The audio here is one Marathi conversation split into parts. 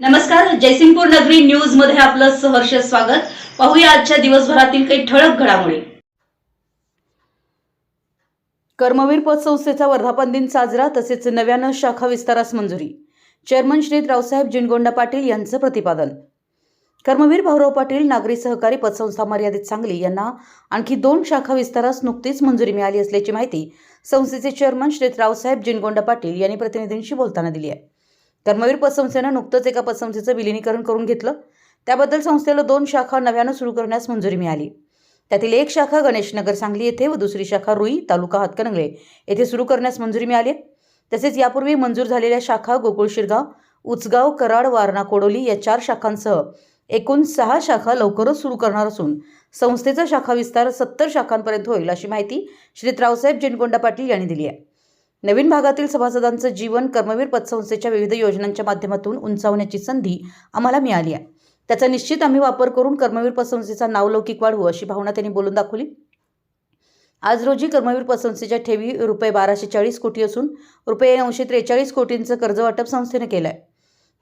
नमस्कार जयसिंगपूर नगरी न्यूजमध्ये आपलं सहर्ष स्वागत. पाहूया आजच्या दिवसभरातील काही ठळक घडामोडी. कर्मवीर पतसंस्थेचा वर्धापन दिन साजरा तसेच नव्यानं शाखा विस्तारास मंजुरी. चेअरमन श्री रावसाहेब जिनगोंडा पाटील यांचं प्रतिपादन. कर्मवीर भाऊराव पाटील नागरी सहकारी पतसंस्था मर्यादित सांगली यांना आणखी दोन शाखा विस्तारास नुकतीच मंजुरी मिळाली असल्याची माहिती संस्थेचे चेअरमन श्री रावसाहेब जिनगोंडा पाटील यांनी प्रतिनिधींशी बोलताना दिली आहे. कर्मवीर पतसंस्थेनं नुकतंच एका पतसंस्थेचं विलिनीकरण करून घेतलं. त्याबद्दल संस्थेला दोन शाखा नव्यानं सुरू करण्यास मंजुरी मिळाली. त्यातील एक शाखा गणेशनगर सांगली येथे व दुसरी शाखा रुई तालुका हातकणंगले येथे सुरू करण्यास मंजुरी मिळाली. तसेच यापूर्वी मंजूर झालेल्या शाखा गोकुळ शिरगाव उचगाव कराड वारणा कोडोली या चार शाखांसह एकूण सहा शाखा लवकरच सुरू करणार असून संस्थेचा शाखा विस्तार सत्तर शाखांपर्यंत होईल अशी माहिती श्री. रावसाहेब जिनकोंडा पाटील यांनी दिली आहे. नवीन भागातील सभासदांचं जीवन कर्मवीर पतसंस्थेच्या विविध योजनांच्या माध्यमातून उंचावण्याची संधी आम्हाला मिळाली आहे. त्याचा निश्चित आम्ही वापर करून कर्मवीर पतसंस्थेचा नावलौकिक वाढवू अशी भावना त्यांनी बोलून दाखवली. आज रोजी कर्मवीर पतसंस्थेच्या ठेवी रुपये बाराशे चाळीस कोटी असून रुपये नऊशे त्रेचाळीस कोटींचं कर्ज वाटप संस्थेनं केलं आहे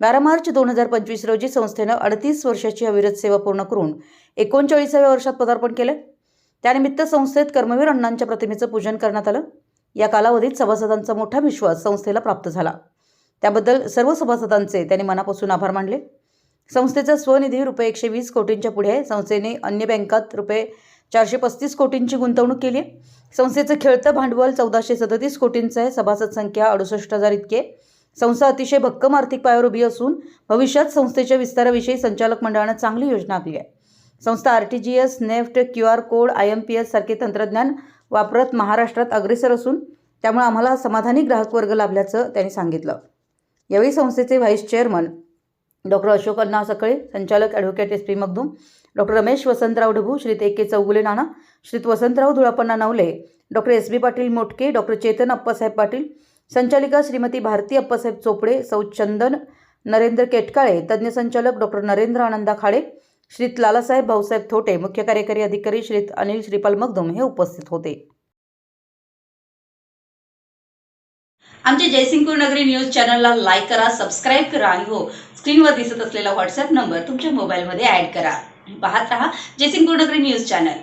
बारा मार्च दोन हजार पंचवीस रोजी संस्थेनं अडतीस वर्षाची अविरत सेवा पूर्ण करून एकोणचाळीसाव्या वर्षात पदार्पण केलं त्यानिमित्त संस्थेत कर्मवीर अण्णांच्या प्रतिमेचं पूजन करण्यात आलं. या कालावधीत सभासदांचा मोठा विश्वास संस्थेला प्राप्त झाला. त्याबद्दल सर्व सभासदांचे त्यांनी मनापासून आभार मानले. संस्थेचा स्वनिधी रुपये एकशे वीस कोटींच्या पुढे आहे. संस्थेने अन्य बँकात रुपये चारशे पस्तीस कोटींची गुंतवणूक केली आहे. संस्थेचं खेळतं भांडवल चौदाशे सदतीस कोटींचं आहे. सभासद संख्या अडुसष्ट हजार इतकी आहे. संस्था अतिशय भक्कम आर्थिक पायावर उभी असून भविष्यात संस्थेच्या विस्ताराविषयी संचालक मंडळानं चांगली योजना आखली आहे. संस्था R T G S NEFT Q R code I M P S सारखे तंत्रज्ञान वापरत महाराष्ट्रात अग्रेसर असून त्यामुळे आम्हाला समाधानी ग्राहक वर्ग लाभल्याचं त्यांनी सांगितलं. यावेळी संस्थेचे vice chairman doctor Ashok Anna Sakale संचालक advocate S P Magdum doctor Ramesh Vasantrao Dhabu Shri A K Chougule Nana श्रीत Vasantrao Dhulapanna Navale doctor S B Patil Motke doctor Chetan Appasaheb Patil संचालिका श्रीमती भारती अप्पासाहेब चोपडे सौ चंदन नरेंद्र केटकाळे तज्ज्ञ संचालक डॉक्टर नरेंद्र आनंदा खाडे श्रीत लालासाहेब भाऊसाहेब थोटे मुख्य कार्यकारी अधिकारी श्रीत अनिल श्रीपाल मगदुम हे उपस्थित होते. आमच्या जयसिंगपूर नगरी न्यूज चॅनलला लाईक करा सबस्क्राईब करा आणि हो स्क्रीनवर दिसत असलेला व्हॉट्सअप नंबर तुमच्या मोबाईलमध्ये ॲड करा. पाहत रहा जयसिंगपूर नगरी न्यूज चॅनल.